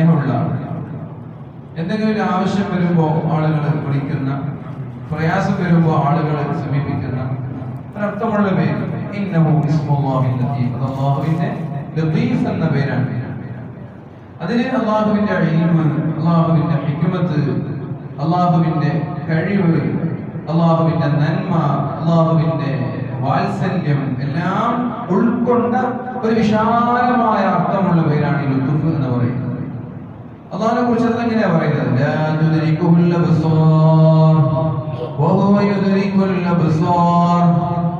സ്നേഹമുള്ള ആളുകളാണ് എന്തെങ്കിലും ഒരു ആവശ്യം വരുമ്പോൾ ആളുകൾ വിളിക്കുന്ന പ്രയാസം വരുമ്പോൾ ആളുകൾ സമീപിക്കുന്ന ഒരർത്ഥമുള്ള പേര്. എന്ന പേരാണ്. അതിന് അള്ളാഹുവിന്റെ അഴിമ അള്ളാഹുവിന്റെ ഹിക്മത്ത് അള്ളാഹുവിന്റെ കഴിവ് അള്ളാഹുവിന്റെ നന്മ അള്ളാഹുവിന്റെ വാത്സല്യം എല്ലാം ഉൾക്കൊണ്ട ഒരു വിശാലമായ അർത്ഥമുള്ള പേരാണ് ലുത്തുഫ് എന്ന് പറയുന്നത്. അള്ളാഹിനെ കുറിച്ച് അത് എങ്ങനെയാ പറയുന്നത്? ലാ തുദ്രിക്കുൽ അബ്സാർ വഹുവ യുദ്രിക്കുൽ അബ്സാർ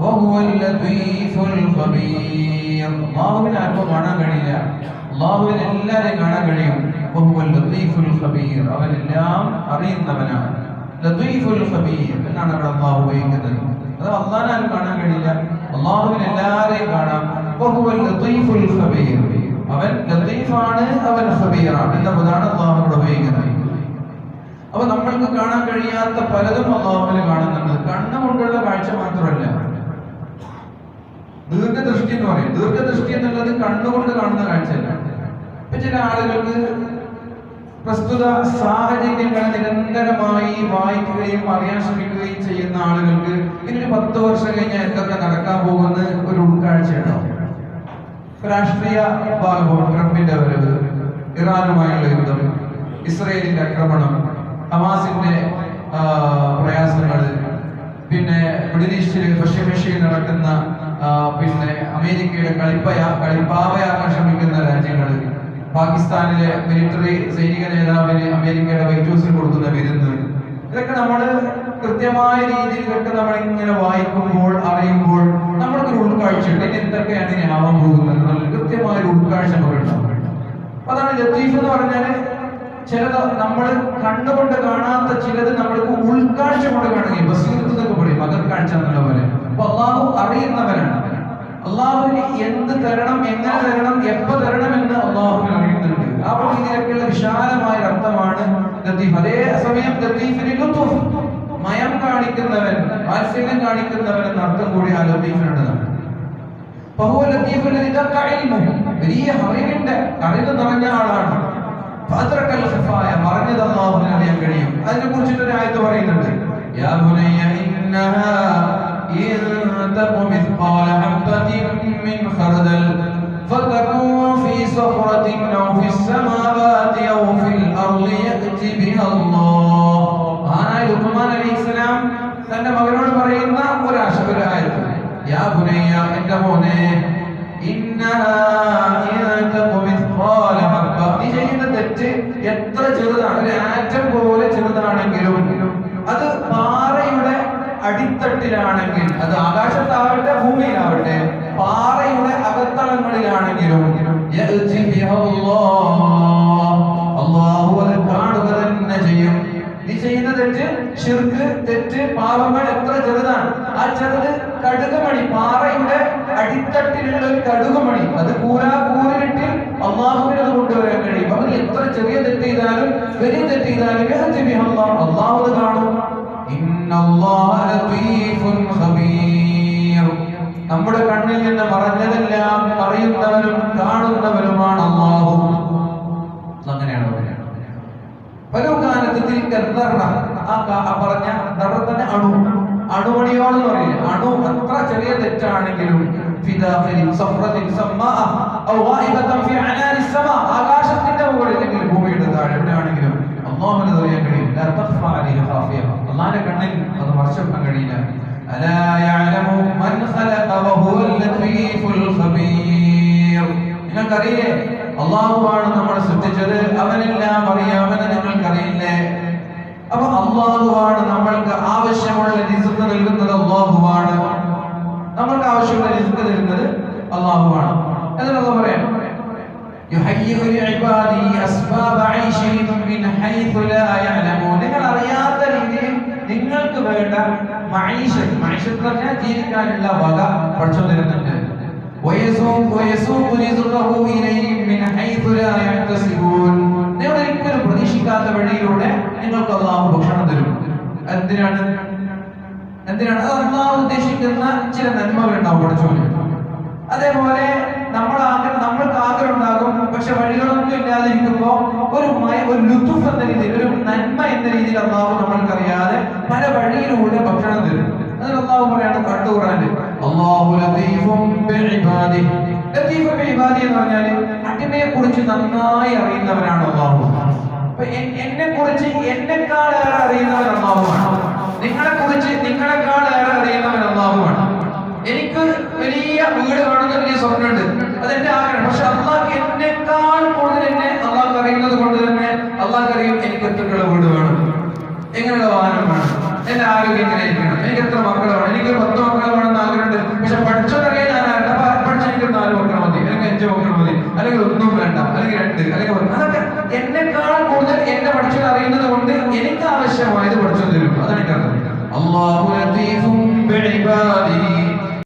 വഹുവൽ ലതീഫുൽ ഖബീർ. അള്ളാഹുവിനെ ആർക്കും കാണാൻ കഴിയില്ല. അള്ളാഹുവിനെ എല്ലാവരെയും കാണാൻ കഴിയും. വഹുവൽ ലതീഫുൽ ഖബീർ. അവൻ എല്ലാം അറിയുന്നവനാണ്. ലതീഫുൽ ഖബീർ. എന്നാണ് അവിടെ അള്ളാഹു ഉപയോഗിക്കുന്നത്. അത് അള്ളാഹുനെ ആരും കാണാൻ കഴിയില്ല. അള്ളാഹുവിനെ എല്ലാവരെയും കാണാം. വഹുവൽ ലതീഫുൽ ഖബീർ. അവൻ ലതീഫാണ് അവൻ ഖബീറാണ്. എന്ന പദമാണ് അള്ളാഹുനോട് ഉപയോഗിക്കുന്നത് അപ്പൊ നമ്മൾക്ക് കാണാൻ കഴിയാത്ത പലതും അള്ളാഹുവിന് കാണുന്നുണ്ട്. കണ്ണുകൊണ്ടുള്ള കാഴ്ച മാത്രമല്ല. ദീർഘദൃഷ്ടി എന്ന് പറയും. ദീർഘദൃഷ്ടി എന്നുള്ളത് കണ്ണുകൊണ്ട് കാണുന്ന കാഴ്ചയല്ല. ഇപ്പൊ ചില ആളുകൾക്ക് പ്രസ്തുത സാഹചര്യങ്ങൾ നിരന്തരമായി വായിക്കുകയും അറിയാൻ ശ്രമിക്കുകയും ചെയ്യുന്ന ആളുകൾക്ക് ഇനി പത്ത് വർഷം കഴിഞ്ഞാൽ എന്തൊക്കെ നടക്കാൻ പോകുന്ന ഒരു ഉൾക്കാഴ്ചയുണ്ടാവും രാഷ്ട്രീയ ഭാഗവും ട്രംപിന്റെ വരവ് ഇറാനുമായുള്ള യുദ്ധം ഇസ്രയേലിന്റെ ആക്രമണം ഹമാസിന്റെ പ്രയാസങ്ങൾ. പിന്നെ മിഡിൽ ഈസ്റ്റിൽ പശ്ചിമേഷ്യയിൽ നടക്കുന്ന പിന്നെ അമേരിക്കയുടെ കളിപ്പയ കളിപ്പാവയാക്കാൻ ശ്രമിക്കുന്ന രാജ്യങ്ങൾ. പാകിസ്ഥാനിലെ മിലിറ്ററി സൈനിക നേതാവിന് അമേരിക്കയുടെ വൈറ്റ് ഹൗസിൽ കൊടുക്കുന്ന വിരുന്ന്. ഇതൊക്കെ നമ്മൾ കൃത്യമായ രീതിയിൽ ഇതൊക്കെ നമ്മൾ ഇങ്ങനെ വായിക്കുമ്പോൾ അറിയുമ്പോൾ നമ്മൾക്കൊരു ഉൾക്കാഴ്ച ഇനി എന്തൊക്കെയാണ് ഇനി ആവാൻ പോകുന്നത്? കൃത്യമായ ഒരു ഉൾക്കാഴ്ച നമുക്കുണ്ടാവും അതാണ് ലത്തീഫ് എന്ന് പറഞ്ഞാൽ ചിലത് നമ്മൾ കണ്ണുകൊണ്ട് കാണാത്ത ചിലത് നമ്മൾക്ക് ഉൾക്കാഴ്ച കൊണ്ട് കാണുകയും ബസീർത്ത് പറയും കാഴ്ച എന്നുള്ള പോലെ അപ്പൊ അള്ളാഹു അറിയുന്നവരാണ് അള്ളാഹുവിന് എന്ത് തരണം എങ്ങനെ തരണം എപ്പോ തരണം എന്ന് അള്ളാഹുവിന് അറിയുന്നുണ്ട്. ആ രീതിയിലൊക്കെയുള്ള വിശാലമായ അർത്ഥമാണ് ലത്തീഫ്. അതേ സമയം ലത്തീഫിന് ലുത്തുഫ് മയം കാണിക്കുന്നവൻ വാത്സല്യം കാണിക്കുന്നവൻ എന്ന അർത്ഥം കൂടി ആ തഖഅ വലിയ അറിവിന്റെ അറിവ് നിറഞ്ഞ ആളാണ്. ഫഅദ്റക്കൽ ഖഫായ മറഞ്ഞത് അല്ലാഹുവിന് അറിയാൻ കഴിയും അതിനെ കുറിച്ചിട്ട് ഒരു ആയത്ത് പറയുന്നുണ്ട് യാ ബുനയ്യ ഇന്നഹാ ഇൻ തഖു മിസ്ഖാല ഹബ്ബത്തിൻ മിൻ ഖർദൽ فتكون في صخرة أو في السماوات أو في الأرض يأتي بها الله മഹാനായ ലുഖ്മാൻ അലൈഹി ഇസ്ലാം തന്റെ മകനോട് ചെറുതാണ് ഒരു ആറ്റം പോലെ ചെറുതാണെങ്കിലും അത് പാറയുടെ അടിത്തട്ടിലാണെങ്കിൽ അത് ആകാശത്താവട്ടെ ഭൂമിയിലാവട്ടെ പാറയുടെ അകത്തളങ്ങളിലാണെങ്കിലും അല്ലാഹു അത് കാണുക തന്നെ ചെയ്യും. നീ ചെയ്യുന്ന തെറ്റ് ഷിർക്ക് തെറ്റ് പാപങ്ങൾ എത്ര ചെറുതാണ്. ആ ചെറുത് കടുകുമണി പാറയുടെ അടിത്തട്ടിലുള്ള ഒരു കടുകുമണി അത് കൂരാ കൂരിട്ടിൽ അള്ളാഹുവിന് അത് കൊണ്ടുവരാൻ കഴിയും. അവർ എത്ര ചെറിയ തെറ്റ് ചെയ്താലും വലിയ തെറ്റ് ചെയ്താലും അള്ളാഹു അത് കാണും. നമ്മുടെ കണ്ണിൽ നിന്ന് പറഞ്ഞതെല്ലാം അറിയുന്നവനും കാണുന്നവനുമാണ് അള്ളാഹു. അങ്ങനെയാണ് പല കാലത്തിൽ ആ പറഞ്ഞ തന്നെ അണു. അണുമണിയോളം പറയില്ല? അണു അത്ര ചെറിയ തെറ്റാണെങ്കിലും കണ്ണിൽ സൃഷ്ടിച്ചത്. അവനെല്ലാം നമ്മൾക്ക് ആവശ്യമുള്ള നൽകുന്നത് അള്ളാഹുവാണ് നമ്മൾക്ക് ആവശ്യമുള്ള നൽകുന്നത് അള്ളാഹുവാണ് يهيئ لعباده أسباب عيشهم من حيث لا يعلمون നിങ്ങൾ അറിയാത്ത രീതിയിൽ നിങ്ങൾക്ക് വേണ്ട മൈഷത്ത് മൈഷത്ത് എന്ന് പറഞ്ഞാൽ ജീവിക്കാനുള്ള വക പഠിച്ചു തരുന്നുണ്ട് ويسوق ويسوق رزقه إليهم من حيث لا يحتسبون നിങ്ങൾ ഒരിക്കലും പ്രതീക്ഷിക്കാത്ത വഴിയിലൂടെ നിങ്ങൾക്ക് അള്ളാഹു ഭക്ഷണം തരും എന്തിനാണ് എന്തിനാണ് അത് അള്ളാഹു ഉദ്ദേശിക്കുന്ന ചില നന്മകൾ ഉണ്ടാവും പഠിച്ചോളൂ അതേപോലെ നമ്മൾ ആഗ്രഹം നമ്മൾക്ക് ആഗ്രഹം ഉണ്ടാകും ഇപ്പൊ പക്ഷെ വഴികളൊന്നും ഇല്ലാതിരിക്കുമ്പോ ഒരു ഒരു ലുത്തുഫ് എന്ന രീതിയിൽ ഒരു നന്മ എന്ന രീതിയിൽ അള്ളാഹു നമ്മൾക്കറിയാതെ പല വഴിയിലൂടെ ഭക്ഷണം തരും. അള്ളാഹു പറയാണ് കണ്ടു ഖുറാനിൽ ലത്തീഫും ബിഇബാദി ലത്തീഫും ബിഇബാദി എന്ന് പറഞ്ഞാൽ അടിമയെ കുറിച്ച് നന്നായി അറിയുന്നവനാണ് അള്ളാഹു. അപ്പൊ എന്നെ കുറിച്ച് എന്നെക്കാൾ ഏറെ അറിയുന്നവൻ അള്ളാഹുവാണ്. നിങ്ങളെ കുറിച്ച് നിങ്ങളെക്കാൾ എത്ര വീട് വേണം. എങ്ങനെയുള്ള വാഹനം വേണം? എന്റെ ആരോഗ്യം എങ്ങനെ ഇരിക്കണം? എനിക്ക് എത്ര മക്കൾ വേണം? എനിക്ക് പത്ത് മക്കൾ വേണം ആഗ്രഹമുണ്ട്. പക്ഷെ പഠിച്ചോണ്ടറിയാൻ ഞാൻ ആരുടെ പഠിച്ച എനിക്ക് നാല് മക്കൾ മതി. അല്ലെങ്കിൽ അഞ്ച് മക്കൾ മതി. അല്ലെങ്കിൽ ഒന്നും വേണ്ട. അല്ലെങ്കിൽ രണ്ട്. അല്ലെങ്കിൽ അതൊക്കെ എന്നെക്കാൾ കൂടുതൽ എന്നെ പഠിച്ചത് അറിയുന്നത് കൊണ്ട് എനിക്ക് ആവശ്യമായത് പഠിച്ചു തരും. അതാണ് എനിക്ക് അള്ളാഹു ലത്തീഫും ബിഇബാദിഹി